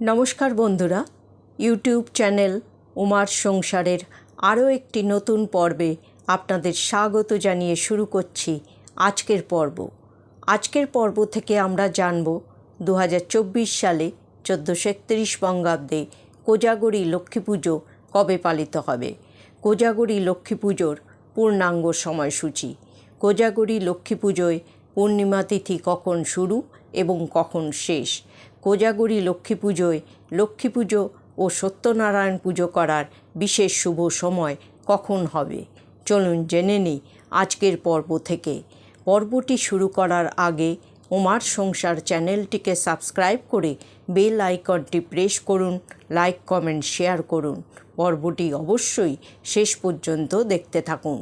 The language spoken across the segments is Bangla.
নমস্কার বন্ধুরা, ইউটিউব চ্যানেল উমার সংসারের আরও একটি নতুন পর্বে আপনাদের স্বাগত জানিয়ে শুরু করছি আজকের পর্ব। আজকের পর্ব থেকে আমরা জানব দু হাজার চব্বিশ সালে চোদ্দোশো একত্রিশ বঙ্গাব্দে কোজাগরী লক্ষ্মী পুজো কবে পালিত হবে? কোজাগরী লক্ষ্মী পুজোর পূর্ণাঙ্গ সময়সূচি। কোজাগরী লক্ষ্মী পুজোয় পূর্ণিমা তিথি কখন শুরু এবং কখন শেষ? কোজাগরী লক্ষ্মী পুজোয় লক্ষ্মী পুজো ও সত্যনারায়ণ পুজো করার বিশেষ শুভ সময় কখন হবে? চলুন জেনে নিই আজকের পর্ব থেকে। পর্বটি শুরু করার আগে ওমার সংসার চ্যানেলটিকে সাবস্ক্রাইব করে বেল আইকনটি প্রেস করুন, লাইক, কমেন্ট, শেয়ার করুন। পর্বটি অবশ্যই শেষ পর্যন্ত দেখতে থাকুন।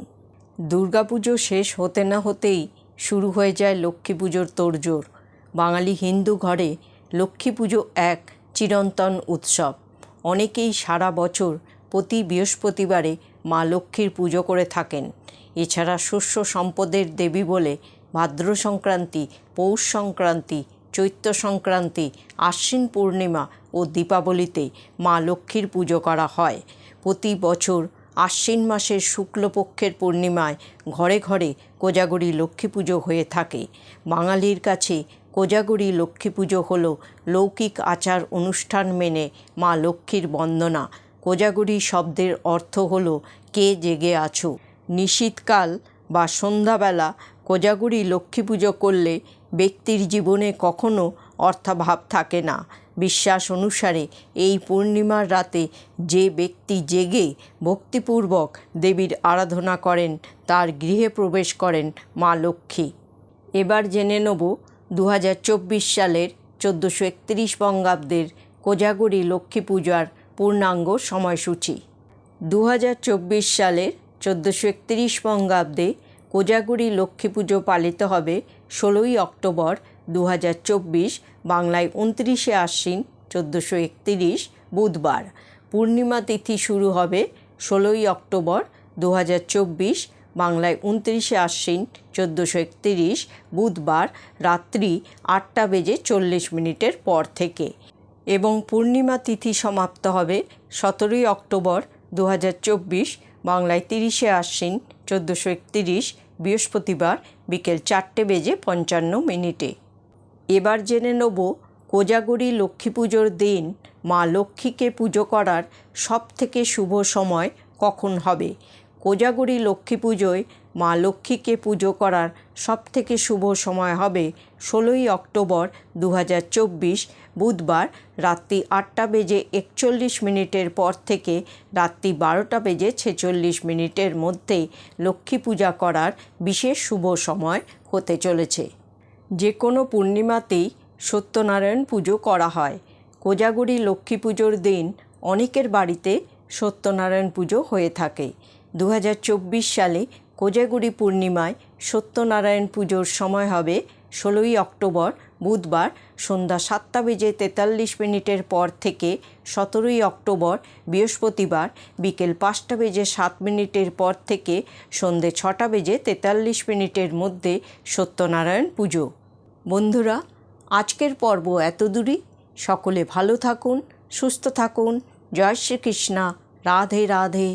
দুর্গাপুজো শেষ হতে না হতেই শুরু হয়ে যায় লক্ষ্মী পুজোর তোড়জোড়। বাঙালি হিন্দু ঘরে লক্ষ্মী পুজো এক চিরন্তন উৎসব। অনেকেই সারা বছর প্রতি বৃহস্পতিবারে মা লক্ষ্মীর পুজো করে থাকেন। এছাড়া শস্য সম্পদের দেবী বলে ভাদ্র সংক্রান্তি, পৌষ সংক্রান্তি, চৈত্র সংক্রান্তি, আশ্বিন পূর্ণিমা ও দীপাবলিতে মা লক্ষ্মীর পুজো করা হয়। প্রতি বছর আশ্বিন মাসের শুক্লপক্ষের পূর্ণিমায় ঘরে ঘরে কোজাগরী লক্ষ্মী পুজো হয়ে থাকে। বাঙালির কাছে কোজাগরী লক্ষ্মী পুজো হল লৌকিক আচার অনুষ্ঠান মেনে মা লক্ষ্মীর বন্দনা। কোজাগরী শব্দের অর্থ হল কে জেগে আছো। নিশীতকাল বা সন্ধ্যাবেলা কোজাগরী লক্ষ্মী পুজো করলে ব্যক্তির জীবনে কখনো অর্থাভাব থাকে না। বিশ্বাস অনুসারে এই পূর্ণিমার রাতে যে ব্যক্তি জেগে ভক্তিপূর্বক দেবীর আরাধনা করেন, তার গৃহে প্রবেশ করেন মা লক্ষ্মী। এবার জেনে নেব দু হাজার চব্বিশ সালের চোদ্দোশো একত্রিশ বঙ্গাব্দের কোজাগরী লক্ষ্মী পূজার পূর্ণাঙ্গ সময়সূচি। দু হাজার চব্বিশ সালের চোদ্দোশো একত্রিশ বঙ্গাব্দে কোজাগরী লক্ষ্মী পুজো পালিত হবে ষোলোই অক্টোবর দু হাজার চব্বিশ, বাংলায় উনত্রিশে আশ্বিন চোদ্দোশো একত্রিশ, বুধবার। পূর্ণিমা তিথি শুরু হবে ষোলোই অক্টোবর দু হাজার চব্বিশ বাংলায় উনত্রিশে আশ্বিন চোদ্দোশো একত্রিশ বুধবার রাত্রি আটটা বেজে চল্লিশ মিনিটের পর থেকে এবং পূর্ণিমা তিথি সমাপ্ত হবে সতেরোই অক্টোবর দু হাজার চব্বিশ বাংলায় তিরিশে আশ্বিন চোদ্দোশো একত্রিশ বৃহস্পতিবার বিকেল চারটে বেজে পঞ্চান্ন মিনিটে। এবার জেনে নেব কোজাগরী লক্ষ্মী পুজোর দিন মা লক্ষ্মীকে পুজো করার সবথেকে শুভ সময় কখন হবে। কোজাগরী লক্ষ্মী পুজোয় মা লক্ষ্মীকে পুজো করার সবথেকে শুভ সময় হবে ষোলোই অক্টোবর দু হাজার চব্বিশ বুধবার রাত্রি আটটা বেজে একচল্লিশ মিনিটের পর থেকে রাত্রি বারোটা বেজে ছেচল্লিশ মিনিটের মধ্যে লক্ষ্মী পূজা করার বিশেষ শুভ সময় হতে চলেছে। যে কোনো পূর্ণিমাতেই সত্যনারায়ণ পুজো করা হয়। কোজাগরী লক্ষ্মী পুজোর দিন অনেকের বাড়িতে সত্যনারায়ণ পুজো হয়ে থাকে। দু হাজার চব্বিশ সালে কোজাগুড়ি পূর্ণিমায় সত্যনারায়ণ পুজোর সময় হবে ষোলোই অক্টোবর, বুধবার সন্ধ্যা সাতটা বেজে তেতাল্লিশ মিনিটের পর থেকে সতেরোই অক্টোবর, বৃহস্পতিবার বিকেল পাঁচটা বেজে সাত মিনিটের পর থেকে সন্ধে ছটা বেজে তেতাল্লিশ মিনিটের মধ্যে সত্যনারায়ণ পুজো। বন্ধুরা, আজকের পর্ব এত দূরই সকলে ভালো থাকুন, সুস্থ থাকুন। জয় শ্রীকৃষ্ণা। রাধে রাধে।